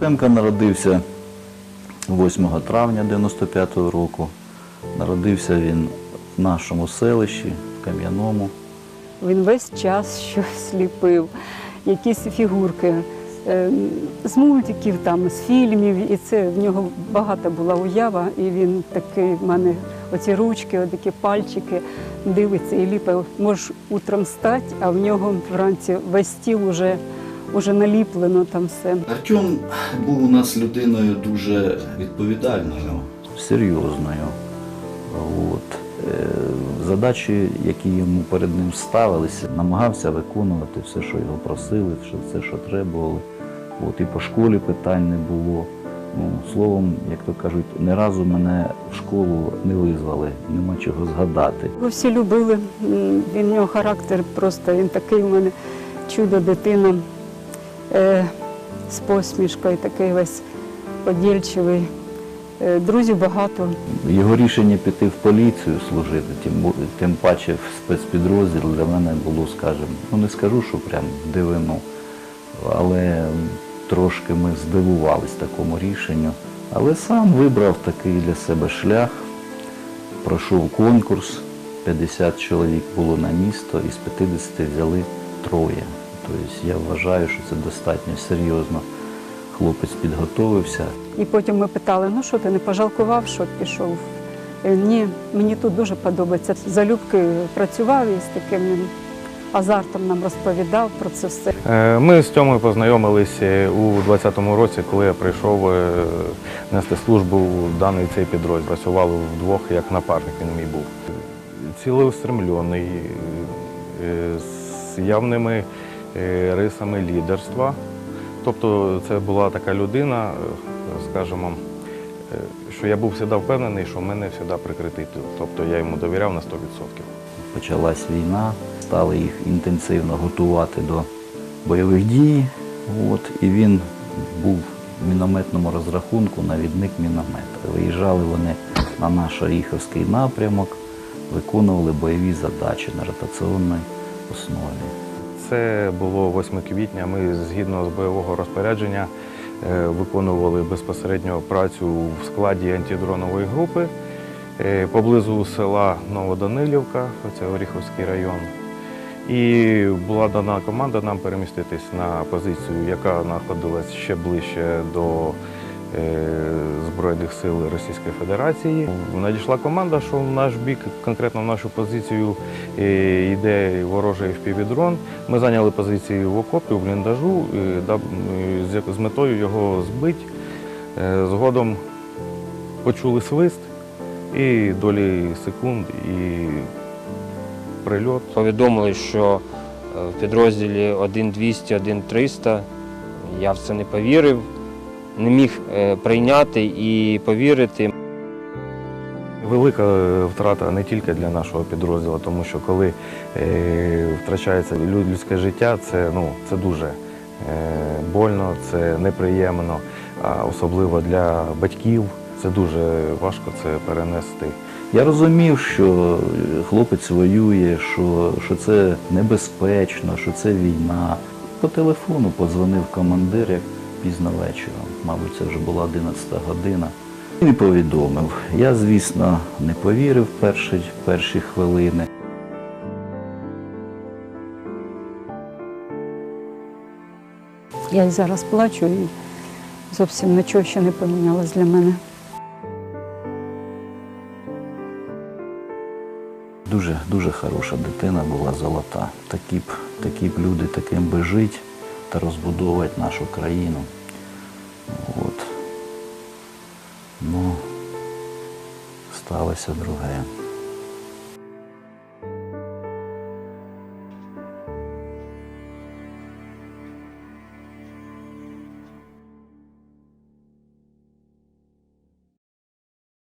Темка народився 8 травня 95-го року. Народився він в нашому селищі, в Кам'яному. Він весь час щось ліпив, якісь фігурки е, з мультиків, там, з фільмів. І це в нього багата була уява. І він такий, в мене оці ручки, такі пальчики, дивиться і ліпив. Можеш утром стати, а в нього вранці весь стіл уже, уже наліплено там все. Артем був у нас людиною дуже відповідальною, серйозною. От. Е, Задачі, які йому перед ним ставилися, намагався виконувати все, що його просили, все- все, що требували. От. І по школі питань не було. Ну, словом, як то кажуть, ні разу мене в школу не визвали, нема чого згадати. Його всі любили. Він в нього характер просто він такий у мене чудо дитина е, з посмішкою, такий весь подільчивий. Е, друзів багато. Його рішення піти в поліцію служити, тим, тим паче в спецпідрозділ для мене було, скажімо, ну не скажу, що прям дивину, але трошки ми здивувались такому рішенню. Але сам вибрав такий для себе шлях, пройшов конкурс, 50 чоловік було на місто, і з 50 взяли троє. Тобто я вважаю, що це достатньо серйозно. Хлопець підготовився, І потім ми питали, ну що ти не пожалкував, що пішов? Е, Ні, мені тут дуже подобається. Залюбки працював і з таким азартом нам розповідав про це все. Е, Ми з Тьомою познайомилися у 20-му році, коли я прийшов е, нести службу в даний цей підрозділ. Працювали вдвох як напарник, він мій був. Цілеустремлений, з явними рисами лідерства. Тобто це була така людина, е, скажімо, е, що я був завжди впевнений, що в мене завжди прикритий. Тобто я йому довіряв на 100%. почалась війна, стали їх інтенсивно готувати до бойових дій. От, і він був в мінометному розрахунку, навідник міномета. Виїжджали вони на наш Оріховський напрямок, виконували бойові задачі на ротаційній основі. Це було 8 квітня. Ми згідно з бойового розпорядження е, виконували безпосередньо працю в складі антидронової групи е, поблизу села Новоданилівка, це Оріховський район. І була дана команда нам переміститись на позицію, яка знаходилась ще ближче до Збройних сил Російської Федерації. Надійшла команда, що в наш бік, конкретно в нашу позицію, е, йде ворожий впівдрон. Ми зайняли позицію в окопі, у бліндажу, е, е, з метою його збити. Е, Згодом почули свист і долі секунд, і прильот. Повідомили, що е, в підрозділі 1200, 1300. Я в це не повірив, не міг е, прийняти і повірити. Велика е, втрата не тільки для нашого підрозділу, тому що коли е, втрачається людське життя, це, ну, це дуже больно, це неприємно, а особливо для батьків. Це дуже важко це перенести. Я розумів, що хлопець воює, що, що це небезпечно, що це війна. По телефону подзвонив командир як пізно вечором. Мабуть, це вже була 11 година. Він і повідомив. Я, звісно, не повірив перші, перші хвилини. Я й зараз плачу і зовсім нічого ще не помінялось для мене. Дуже, дуже хороша дитина була золота. Такі б, такі б люди таким би жити та розбудовувати нашу країну. От. Ну, сталося друге.